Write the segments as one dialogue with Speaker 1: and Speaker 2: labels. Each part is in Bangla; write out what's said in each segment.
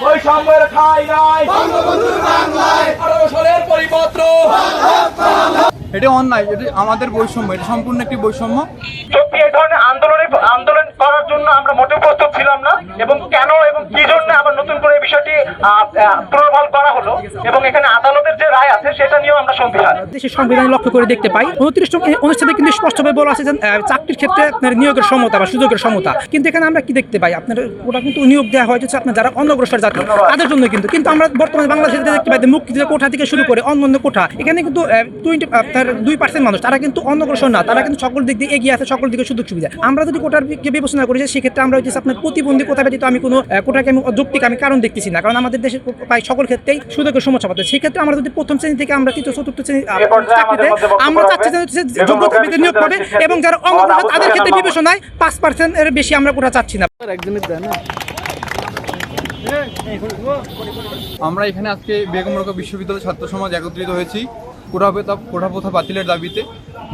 Speaker 1: বৈষম্যের খাই নাই। আঠারো সালের পরিপত্র।
Speaker 2: এটা অন্যায় এটা আমাদের বৈষম্য এটা সম্পূর্ণ একটি বৈষম্য।
Speaker 3: সত্যি এই ধরনের আন্দোলনে আন্দোলন করার জন্য আমরা মোটেও প্রস্তুত ছিলাম না এবং কেন এবং কি জন্য আবার নতুন করে এই বিষয়টি আহ, আহ, পুনর্বহাল করা হলো এবং এখানে আদালতের যে রায় আছে সেটা নিয়েও আমরা সন্দিহান
Speaker 4: দেশের সংবিধান লক্ষ্য করে দেখতে পাই উনত্রিশ অনুষ্ঠানে কিন্তু স্পষ্টভাবে বলা আছে যে চাকরির ক্ষেত্রে আপনার নিয়োগের সমতা বা সুযোগের সমতা। কিন্তু এখানে আমরা কি দেখতে পাই? আপনার ওটা কিন্তু নিয়োগ দেওয়া হয় হচ্ছে আপনার যারা অনগ্রসর জাতি তাদের জন্য কিন্তু। কিন্তু আমরা বর্তমানে বাংলাদেশে দেখতে পাই যে মুক্তিযুদ্ধ কোঠা থেকে শুরু করে অন্য অন্য কোঠা এখানে কিন্তু টোয়েন্টি আপনার দুই পার্সেন্ট মানুষ তারা কিন্তু অনগ্রসর না তারা কিন্তু সকল দিক দিয়ে এগিয়ে আছে সকল দিকে সুযোগ সুবিধা। আমরা যদি কোটার বিবেচনা করি যে সেক্ষেত্রে আমরা হচ্ছে আপনার প্রতিবন্ধী কোথা ব্যতীত আমি কোনো কোটাকে আমি যৌক্তিক আমি কারণ দেখতেছি না কারণ আমাদের দেশের প্রায় সকল ক্ষেত্রেই সুযোগের সমস্যা পাচ্ছে সেক্ষেত্রে আমরা যদি প্রথম শ্রেণি থেকে আমরা তৃতীয় চতুর্থ শ্রেণি
Speaker 3: আমাদের
Speaker 4: চাকরিতে আমরা চাচ্ছি যোগ্যতা ভিত্তিতে নিয়োগ পাবে এবং যারা
Speaker 3: অঙ্গ
Speaker 4: অঙ্গপ্রসাদ তাদের ক্ষেত্রে বিবেচনায় পাঁচ পার্সেন্ট এর বেশি আমরা কোটা চাচ্ছি না।
Speaker 2: আমরা এখানে আজকে বেগম রোকা বিশ্ববিদ্যালয় ছাত্র সমাজ একত্রিত হয়েছি। কোঠা প্রথা কোঠা বাতিলের দাবিতে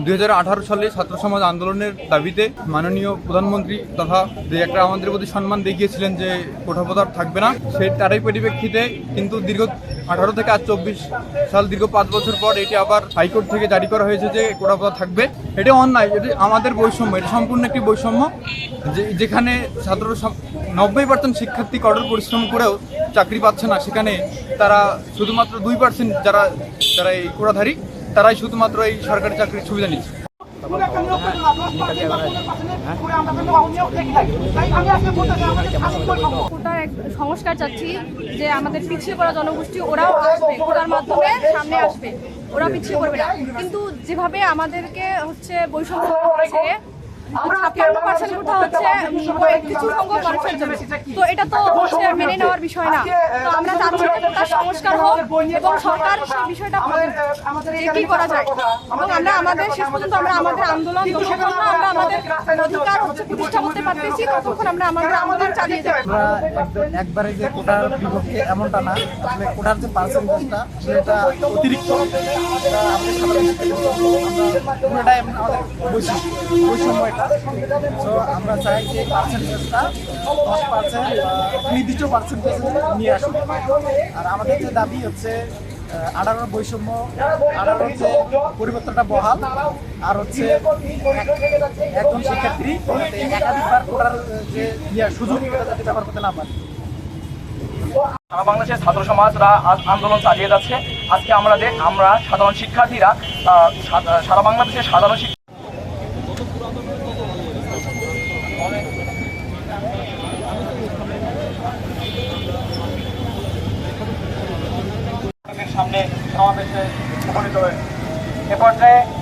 Speaker 2: দু হাজার আঠারো সালে ছাত্র সমাজ আন্দোলনের দাবিতে মাননীয় প্রধানমন্ত্রী তথা যে একটা আমাদের প্রতি সম্মান দেখিয়েছিলেন যে কোঠা প্রথা আর থাকবে না। সেই তারই পরিপ্রেক্ষিতে কিন্তু দীর্ঘ আঠারো থেকে আজ চব্বিশ সাল দীর্ঘ পাঁচ বছর পর এটি আবার হাইকোর্ট থেকে জারি করা হয়েছে যে কোঠা প্রথা থাকবে। এটা অন্যায়, এটি আমাদের বৈষম্য, এটা সম্পূর্ণ একটি বৈষম্য যে- যেখানে ছাত্র নব্বই পার্সেন্ট শিক্ষার্থী কঠোর পরিশ্রম করেও চাকরি পাচ্ছে না, সেখানে তারা শুধুমাত্র দুই পার্সেন্ট যারা যারা এই কোড়াধারী, তারাই শুধুমাত্র এই সরকারি চাকরির সুবিধা নিচ্ছে।
Speaker 5: সংস্কার চাচ্ছি যে আমাদের পিছিয়ে পড়া জনগোষ্ঠী ওরাও আসবে কোটার মাধ্যমে, সামনে আসবে। ওরা পিছিয়ে পড়বে না। কিন্তু যেভাবে আমাদেরকে হচ্ছে বৈষম্য করেছে ছাপ্পান্ন পার্সেন্ট কোটা হচ্ছে? কিছু সংখ্যক মানুষের জন্য তো এটা তো হচ্ছে মেনে নেওয়ার বিষয় না। তো আমরা চাচ্ছি কোটার সংস্কার হোক এবং সরকার সেই বিষয়টা কি করা যায়? এবং আমরা আমাদের শেষ পর্যন্ত আমরা আমাদের আন্দোলন যতক্ষণ না আমরা আমাদের অধিকার প্রতিষ্ঠা করতে পারতেছি ততক্ষণ আমরা আমাদের আন্দোলন চালিয়ে যাব।
Speaker 6: একবারে যে কোটার বিপক্ষে এমনটা না আসলে কোটার যে পার্সেন্টেজটা সেটা অতিরিক্ত। আমরা পুরোটাই আমাদের বৈষম্য এটা তো আমরা চাই যে নির্দিষ্ট পার্সেন্টেজ নিয়ে আসুন আর আমাদের যে দাবি হচ্ছে আঠারোর বৈষম্য আঠারোর যে পরিবর্তনটা বহাল, আর হচ্ছে একজন শিক্ষার্থী একাধিকবার কোটার যে সুযোগ ব্যবহার করতে না পারে।
Speaker 3: সারা বাংলাদেশের ছাত্র সমাজরা আন্দোলন চালিয়ে যাচ্ছে। আজকে আমরা যে আমরা সাধারণ শিক্ষার্থীরা সারা বাংলাদেশের সাধারণ সমাবেশে উপনীত হয়েছে এ পর্যায়ে